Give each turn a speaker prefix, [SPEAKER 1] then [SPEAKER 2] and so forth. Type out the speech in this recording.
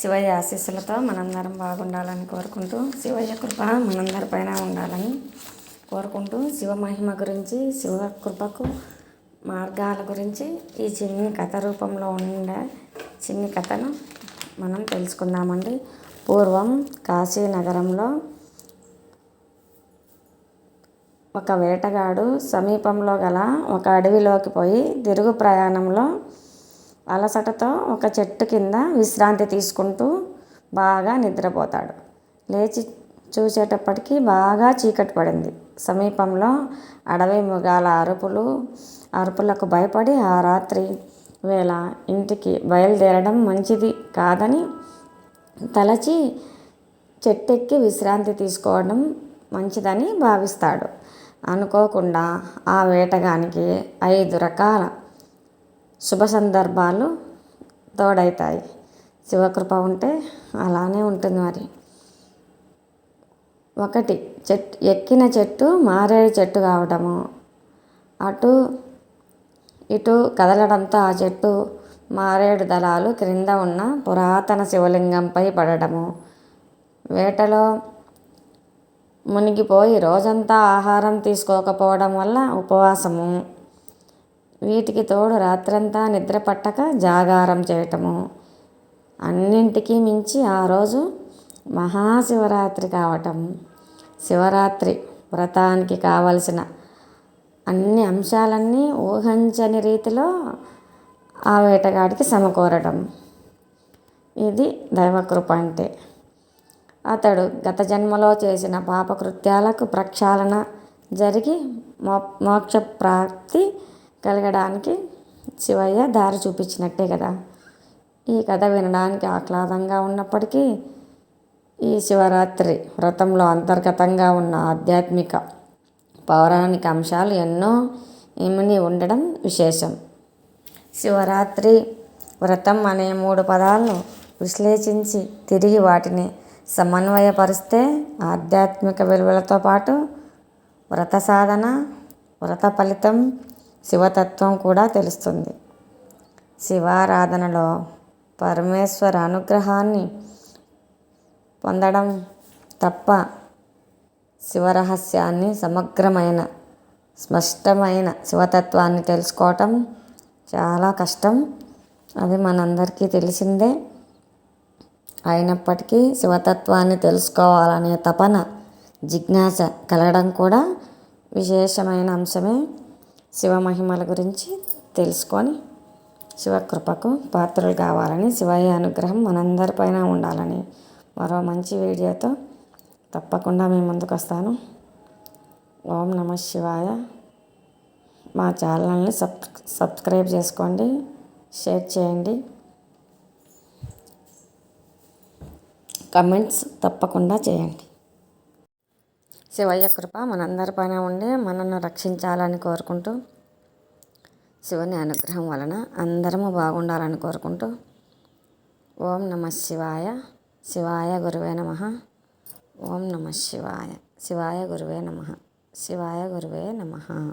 [SPEAKER 1] శివయ్య ఆశీస్సులతో మనందరం బాగుండాలని కోరుకుంటూ శివయ్య కృప మనందరిపైన ఉండాలని కోరుకుంటూ శివ మహిమ గురించి శివ కృపకు మార్గాల గురించి ఈ చిన్ని కథ రూపంలో ఉండే చిన్ని కథను మనం తెలుసుకుందామండి. పూర్వం కాశీ నగరంలో ఒక వేటగాడు సమీపంలో గల ఒక అడవిలోకి పోయి తిరుగు ప్రయాణంలో అలసటతో ఒక చెట్టు కింద విశ్రాంతి తీసుకుంటూ బాగా నిద్రపోతాడు. లేచి చూసేటప్పటికి బాగా చీకటి పడింది. సమీపంలో అడవి మృగాల అరుపులు అరుపులకు భయపడి ఆ రాత్రి వేళ ఇంటికి బయలుదేరడం మంచిది కాదని తలచి చెట్టెక్కి విశ్రాంతి తీసుకోవడం మంచిదని భావిస్తాడు. అనుకోకుండా ఆ వేటగానికి ఐదు రకాల శుభ సందర్భాలు తోడవుతాయి శివకృప ఉంటే అలానే ఉంటుంది మరి. ఒకటి చెట్టు ఎక్కిన చెట్టు మారేడు చెట్టు కావటము. అటు ఇటు కదలడంతో ఆ చెట్టు మారేడు దళాలు క్రింద ఉన్న పురాతన శివలింగంపై పడడము వేటలో మునిగిపోయి రోజంతా ఆహారం తీసుకోకపోవడం వల్ల ఉపవాసము. వీటికి తోడు రాత్రంతా నిద్ర పట్టక జాగారం చేయటము. అన్నింటికీ మించి ఆ రోజు మహాశివరాత్రి కావటం. శివరాత్రి వ్రతానికి కావలసిన అన్ని అంశాలన్నీ ఊహించని రీతిలో ఆ వేటగాడికి సమకూరడం ఇది దైవకృప అంటే. అతడు గత జన్మలో చేసిన పాపకృత్యాలకు ప్రక్షాళన జరిగి మో మోక్ష ప్రాప్తి కలగడానికి శివయ్య దారి చూపించినట్టే కదా. ఈ కథ వినడానికి ఆహ్లాదంగా ఉన్నప్పటికీ ఈ శివరాత్రి వ్రతంలో అంతర్గతంగా ఉన్న ఆధ్యాత్మిక పౌరాణిక అంశాలు ఎన్నో ఇమిని ఉండడం విశేషం. శివరాత్రి వ్రతం అనే మూడు పదాలను విశ్లేషించి తిరిగి వాటిని సమన్వయపరిస్తే ఆధ్యాత్మిక విలువలతో పాటు వ్రత సాధన వ్రత ఫలితం శివతత్వం కూడా తెలుస్తుంది. శివారాధనలో పరమేశ్వర అనుగ్రహాన్ని పొందడం తప్ప శివరహస్యాన్ని సమగ్రమైన స్పష్టమైన శివతత్వాన్ని తెలుసుకోవటం చాలా కష్టం. అది మనందరికీ తెలిసిందే. అయినప్పటికీ శివతత్వాన్ని తెలుసుకోవాలనే తపన జిజ్ఞాస కలగడం కూడా విశేషమైన అంశమే. శివ మహిమల గురించి తెలుసుకొని శివకృపకు పాత్రలు కావాలని శివయ్య అనుగ్రహం మనందరిపైన ఉండాలని మరో మంచి వీడియోతో తప్పకుండా మీ ముందుకు వస్తాను ఓం నమ శివాయ. మా ఛానల్ని సబ్ సబ్స్క్రైబ్ చేసుకోండి షేర్ చేయండి. కమెంట్స్ తప్పకుండా చేయండి. శివయ్య కృప మనందరిపైన ఉండి మనల్ని రక్షించాలని కోరుకుంటూ శివుని అనుగ్రహం వలన అందరము బాగుండాలని కోరుకుంటూ ఓం నమ శివాయ శివాయ గురువే నమ. ఓం నమ శివాయ శివాయ గురువే నమ. శివాయ గురువే నమ.